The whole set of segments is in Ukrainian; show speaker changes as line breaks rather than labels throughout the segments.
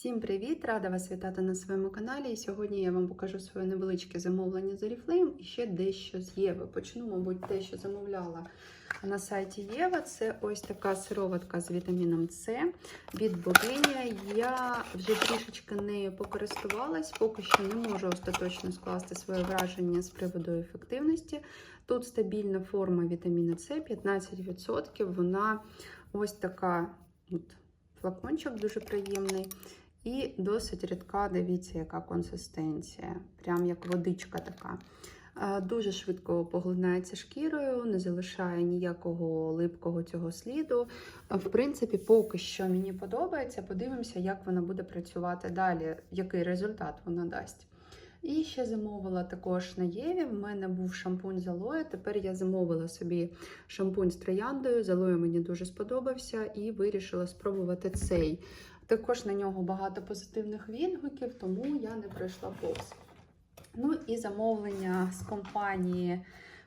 Всім привіт! Рада вас вітати на своєму каналі. І сьогодні я вам покажу своє невеличке замовлення з Oriflame і ще дещо з Єви. Почну, мабуть, те, що замовляла на сайті Єва. Це ось така сироватка з вітаміном С від богиня. Я вже трішечки нею покористувалась, поки що не можу остаточно скласти своє враження з приводу ефективності. Тут стабільна форма вітаміна С 15%. Вона ось така. От, Флакончик дуже приємний. І досить рідка, дивіться, яка консистенція. Прям як водичка така. Е, Дуже швидко поглинається шкірою, не залишає ніякого липкого цього сліду. Е, В принципі, поки що мені подобається. Подивимося, як вона буде працювати далі, який результат вона дасть. І ще замовила також на Єві. В мене був шампунь з алоє. Тепер я замовила собі шампунь з трояндою. З алоє мені дуже сподобався і вирішила спробувати цей. Також на нього багато позитивних відгуків, тому я не пройшла повз. Ну і замовлення з компанії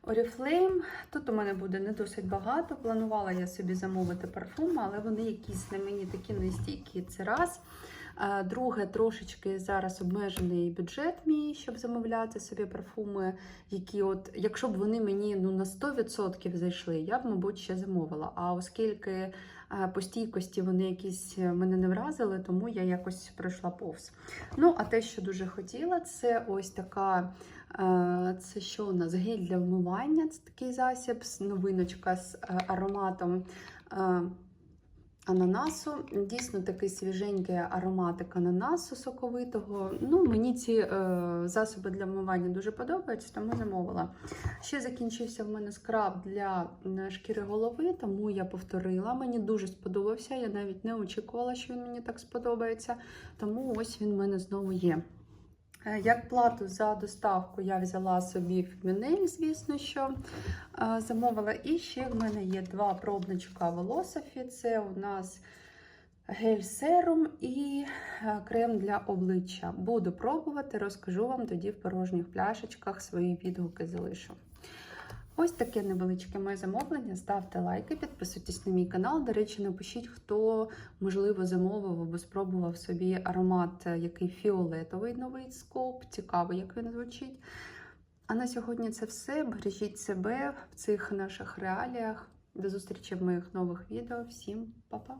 Oriflame. Тут у мене буде не досить багато. Планувала я собі замовити парфуми, але вони якісь на мені такі нестійкі. Це раз. Е, Друге, трошечки зараз обмежений бюджет мій, щоб замовляти собі парфуми, які, от, якщо б вони мені ну, на 100% зайшли, я б, мабуть, ще замовила. А оскільки е, по стійкості вони якісь мене не вразили, тому я якось пройшла повз. Ну, а те, що дуже хотіла, це ось така. е, Це що у нас? Гель для вмивання. Це такий засіб, новиночка з е, ароматом. Ананасу, дійсно такий свіженький ароматик ананасу соковитого. Ну, Мені ці е, засоби для вмивання дуже подобаються, тому замовила. Ще закінчився в мене скраб для шкіри голови, тому я повторила. Мені дуже сподобався. Я навіть не очікувала, що він мені так сподобається. Тому ось він в мене знову є. Е, Як плату за доставку я взяла собі фемінель, звісно, що е, замовила. І ще в мене є два пробничка волософі. Це у нас гель серум і е, крем для обличчя. Буду пробувати, розкажу вам тоді в порожніх пляшечках свої відгуки залишу. Ось таке невеличке моє замовлення. Ставте лайки, підписуйтесь на мій канал. До речі, напишіть, хто, можливо, замовив або спробував собі аромат, е, який фіолетовий новий скоп. Цікаво, як він звучить. А на сьогодні це все. Бережіть себе в цих наших реаліях. До зустрічі в моїх нових відео. Всім па-па!